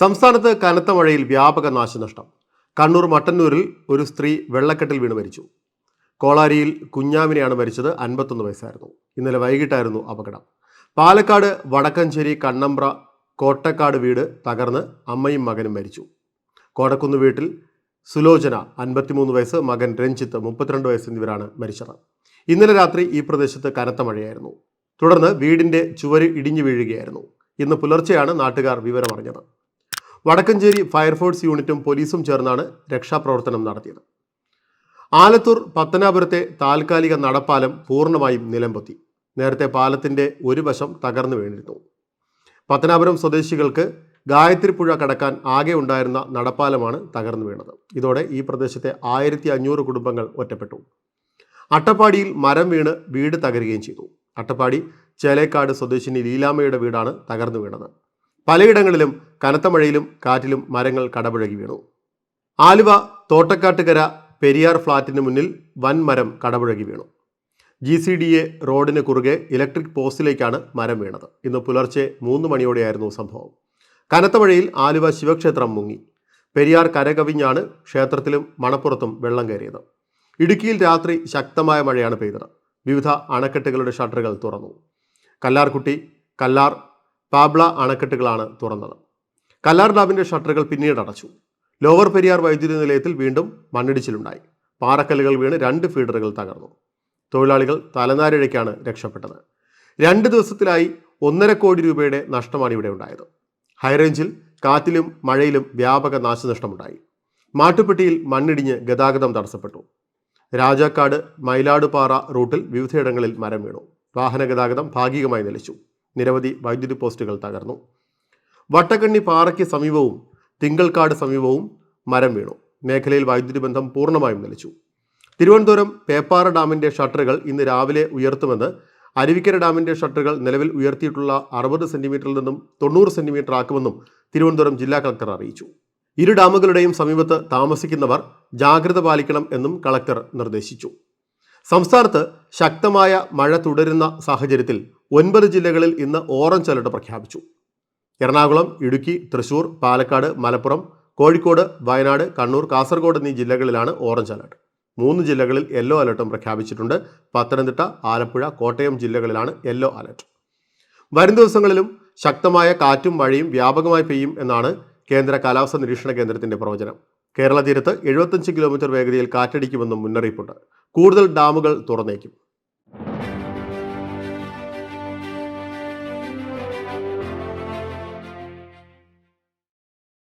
സംസ്ഥാനത്ത് കനത്ത മഴയിൽ വ്യാപക നാശനഷ്ടം. കണ്ണൂർ മട്ടന്നൂരിൽ ഒരു സ്ത്രീ വെള്ളക്കെട്ടിൽ വീണ് മരിച്ചു. കോളാരിയിൽ കുഞ്ഞാമിനെയാണ് മരിച്ചത് അൻപത്തൊന്ന് വയസ്സായിരുന്നു. ഇന്നലെ വൈകിട്ടായിരുന്നു അപകടം. പാലക്കാട് വടക്കഞ്ചേരി കണ്ണമ്പ്ര കോട്ടക്കാട് വീട് തകർന്ന് അമ്മയും മകനും മരിച്ചു. കോടക്കുന്ന് വീട്ടിൽ സുലോചന അൻപത്തിമൂന്ന് വയസ്സ് മകൻ രഞ്ജിത്ത് മുപ്പത്തിരണ്ട് വയസ്സ് എന്നിവരാണ് മരിച്ചത്. ഇന്നലെ രാത്രി ഈ പ്രദേശത്ത് കനത്ത മഴയായിരുന്നു. തുടർന്ന് വീടിന്റെ ചുവര് ഇടിഞ്ഞു വീഴുകയായിരുന്നു. ഇന്ന് പുലർച്ചെയാണ് നാട്ടുകാർ വിവരമറിഞ്ഞത്. വടക്കഞ്ചേരി ഫയർഫോഴ്സ് യൂണിറ്റും പോലീസും ചേർന്നാണ് രക്ഷാപ്രവർത്തനം നടത്തിയത്. ആലത്തൂർ പത്തനാപുരത്തെ താൽക്കാലിക നടപ്പാലം പൂർണമായും നിലംപൊത്തി. നേരത്തെ പാലത്തിന്റെ ഒരു വശം തകർന്നു വീണിരുന്നു. പത്തനാപുരം സ്വദേശികൾക്ക് ഗായത്രിപ്പുഴ കടക്കാൻ ആകെ ഉണ്ടായിരുന്ന നടപ്പാലമാണ് തകർന്നു വീണത്. ഇതോടെ ഈ പ്രദേശത്തെ ആയിരത്തി അഞ്ഞൂറ് കുടുംബങ്ങൾ ഒറ്റപ്പെട്ടു. അട്ടപ്പാടിയിൽ മരം വീണ് വീട് തകരുകയും ചെയ്തു. അട്ടപ്പാടി ചേലേക്കാട് സ്വദേശിനി ലീലാമ്മയുടെ വീടാണ് തകർന്നു വീണത്. പലയിടങ്ങളിലും കനത്ത മഴയിലും കാറ്റിലും മരങ്ങൾ കടപുഴകി വീണു. ആലുവ തോട്ടക്കാട്ടുകര പെരിയാർ ഫ്ളാറ്റിന് മുന്നിൽ വൻ മരം കടപുഴകി വീണു. ജി സി ഡി എ റോഡിന് കുറുകെ ഇലക്ട്രിക് പോസ്റ്റിലേക്കാണ് മരം വീണത്. ഇന്ന് പുലർച്ചെ മൂന്ന് മണിയോടെയായിരുന്നു സംഭവം. കനത്ത മഴയിൽ ആലുവ ശിവക്ഷേത്രം മുങ്ങി. പെരിയാർ കരകവിഞ്ഞാണ് ക്ഷേത്രത്തിലും മണപ്പുറത്തും വെള്ളം കയറിയത്. ഇടുക്കിയിൽ രാത്രി ശക്തമായ മഴയാണ് പെയ്തത്. വിവിധ അണക്കെട്ടുകളുടെ ഷട്ടറുകൾ തുറന്നു. കല്ലാർകുട്ടി കല്ലാർ പാബ്ല അണക്കെട്ടുകളാണ് തുറന്നത്. കല്ലാർ ഡാമിന്റെ ഷട്ടറുകൾ പിന്നീട് അടച്ചു. ലോവർ പെരിയാർ വൈദ്യുതി നിലയത്തിൽ വീണ്ടും മണ്ണിടിച്ചിലുണ്ടായി. പാറക്കല്ലുകൾ വീണ് രണ്ട് ഫീഡറുകൾ തകർന്നു. തൊഴിലാളികൾ തലനാരിഴയ്ക്കാണ് രക്ഷപ്പെട്ടത്. രണ്ട് ദിവസത്തിലായി ഒന്നര കോടി രൂപയുടെ നഷ്ടമാണ് ഇവിടെ ഉണ്ടായത്. ഹൈറേഞ്ചിൽ കാറ്റിലും മഴയിലും വ്യാപക നാശനഷ്ടമുണ്ടായി. മാട്ടുപ്പെട്ടിയിൽ മണ്ണിടിഞ്ഞ് ഗതാഗതം തടസ്സപ്പെട്ടു. രാജാക്കാട് മയിലാടുപാറ റൂട്ടിൽ വിവിധയിടങ്ങളിൽ മരം വീണു. വാഹന ഗതാഗതം ഭാഗികമായി നിലച്ചു. നിരവധി വൈദ്യുതി പോസ്റ്റുകൾ തകർന്നു. വട്ടക്കണ്ണി പാറയ്ക്ക് സമീപവും തിങ്കൾക്കാട് സമീപവും മരം വീണു. മേഖലയിൽ വൈദ്യുതി ബന്ധം പൂർണമായും നിലച്ചു. തിരുവനന്തപുരം പേപ്പാറ ഡാമിന്റെ ഷട്ടറുകൾ ഇന്ന് രാവിലെ ഉയർത്തുമെന്ന് അരുവിക്കര ഡാമിന്റെ ഷട്ടറുകൾ നിലവിൽ ഉയർത്തിയിട്ടുള്ള അറുപത് സെന്റിമീറ്ററിൽ നിന്നും തൊണ്ണൂറ് സെന്റിമീറ്റർ ആക്കുമെന്നും തിരുവനന്തപുരം ജില്ലാ കളക്ടർ അറിയിച്ചു. ഇരു ഡാമുകളുടെയും സമീപത്ത് താമസിക്കുന്നവർ ജാഗ്രത പാലിക്കണം എന്നും കളക്ടർ നിർദ്ദേശിച്ചു. സംസ്ഥാനത്ത് ശക്തമായ മഴ തുടരുന്ന സാഹചര്യത്തിൽ ഒൻപത് ജില്ലകളിൽ ഇന്ന് ഓറഞ്ച് അലർട്ട് പ്രഖ്യാപിച്ചു. എറണാകുളം ഇടുക്കി തൃശൂർ പാലക്കാട് മലപ്പുറം കോഴിക്കോട് വയനാട് കണ്ണൂർ കാസർഗോഡ് എന്നീ ജില്ലകളിലാണ് ഓറഞ്ച് അലർട്ട്. മൂന്ന് ജില്ലകളിൽ യെല്ലോ അലർട്ടും പ്രഖ്യാപിച്ചിട്ടുണ്ട്. പത്തനംതിട്ട ആലപ്പുഴ കോട്ടയം ജില്ലകളിലാണ് യെല്ലോ അലർട്ട്. വരും ദിവസങ്ങളിലും ശക്തമായ കാറ്റും മഴയും വ്യാപകമായി പെയ്യും എന്നാണ് കേന്ദ്ര കാലാവസ്ഥാ നിരീക്ഷണ കേന്ദ്രത്തിന്റെ പ്രവചനം. കേരള തീരത്ത് എഴുപത്തഞ്ച് കിലോമീറ്റർ വേഗതയിൽ കാറ്റടിക്കുമെന്നും മുന്നറിയിപ്പുണ്ട്. കൂടുതൽ ഡാമുകൾ തുറന്നേക്കും.